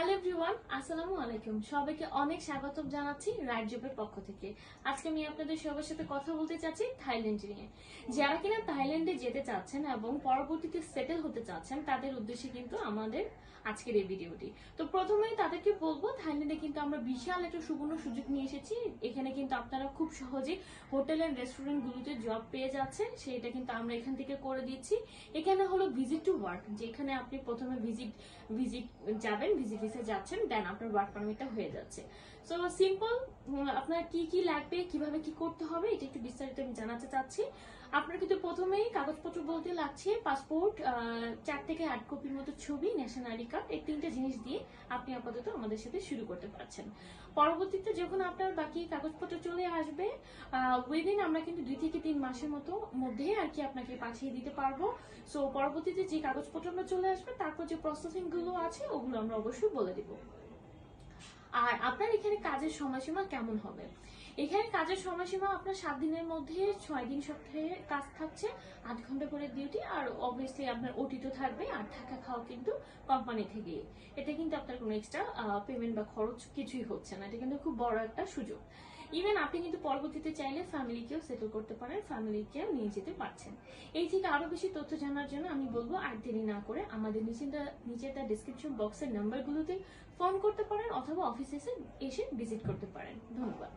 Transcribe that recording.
Hello everyone, আসসালামু আলাইকুম। সবাইকে অনেক স্বাগতম জানাচ্ছি রাইট জবের পক্ষ থেকে। আজকে আমি আপনাদের সবার সাথে কথা বলতে চাচ্ছি থাইল্যান্ড নিয়ে। যারা কিনা থাইল্যান্ডে যেতে চাচ্ছেন এবং পরবর্তীতে সেটেল হতে চাচ্ছেন, তাদের উদ্দেশ্যে কিন্তু আমাদের আজকের এই ভিডিওটি। তো প্রথমেই তাদেরকে বলব, থাইল্যান্ডে কিন্তু আমরা বিশাল একটা সুবর্ণ সুযোগ নিয়ে এসেছি। এখানে কিন্তু আপনারা খুব সহজে হোটেল অ্যান্ড রেস্টুরেন্ট গুলোতে জব পেয়ে যাচ্ছেন। সেটা কিন্তু আমরা এখান থেকে করে দিচ্ছি। এখানে হলো ভিজিট টু ওয়ার্ক, যেখানে আপনি প্রথমে ভিজিট ভিজিট যাবেন, ভিজিট ভিসে যাচ্ছেন দেন আপনার ওয়ার্ক পারমিটটা হয়ে যাচ্ছে। সো সিম্পল আপনার কি কি লাগবে, কীভাবে কি করতে হবে, এটা একটু বিস্তারিত আমি জানাতে চাচ্ছি। আপনার কিন্তু প্রথমেই কাগজপত্র বলতে লাগছে পাসপোর্ট চার থেকে আট কপির মতো ছবি ন্যাশনাল আইডি কার্ড এই তিনটা জিনিস দিয়ে আপনি আপাতত আমাদের সাথে শুরু করতে পারছেন। পরবর্তীতে যখন আপনার বাকি কাগজপত্র চলে আসবে উইদিন আমরা কিন্তু দুই থেকে তিন মাসের মতো মধ্যে আর কি আপনাকে পাঠিয়ে দিতে পারব। সো পরবর্তীতে যে কাগজপত্রগুলো চলে আসবে, তারপর যে প্রসেসিংগুলো আছে, ওগুলো আমরা অবশ্যই বলে দিব। আর আপনার এখানে কাজের সময়সীমা কেমন হবে? এখানে কাজের সময়সীমা আপনার সাত দিনের মধ্যে ছয় দিন সপ্তাহে কাজ থাকছে, আট ঘণ্টা করে ডিউটি আর অবভিয়াসলি আপনার ওটি তো থাকবে আর থাকা খাওয়া কিন্তু কোম্পানি থেকে। এটা কিন্তু আপনার কোনো এক্সট্রা পেমেন্ট বা খরচ কিছুই হচ্ছে না। এটা কিন্তু খুব বড় একটা সুযোগ। ইভেন আপনি কিন্তু পরবর্তীতে চাইলে ফ্যামিলিকেও সেটেল করতে পারেন ফ্যামিলিকেও নিয়ে যেতে পারছেন। এই থেকে আরও বেশি তথ্য জানার জন্য আমি বলব, আর দেরি না করে আমাদের নিচে নিচে তার ডিসক্রিপশন বক্সের নাম্বারগুলোতে ফোন করতে পারেন, অথবা অফিসে এসে ভিজিট করতে পারেন। ধন্যবাদ।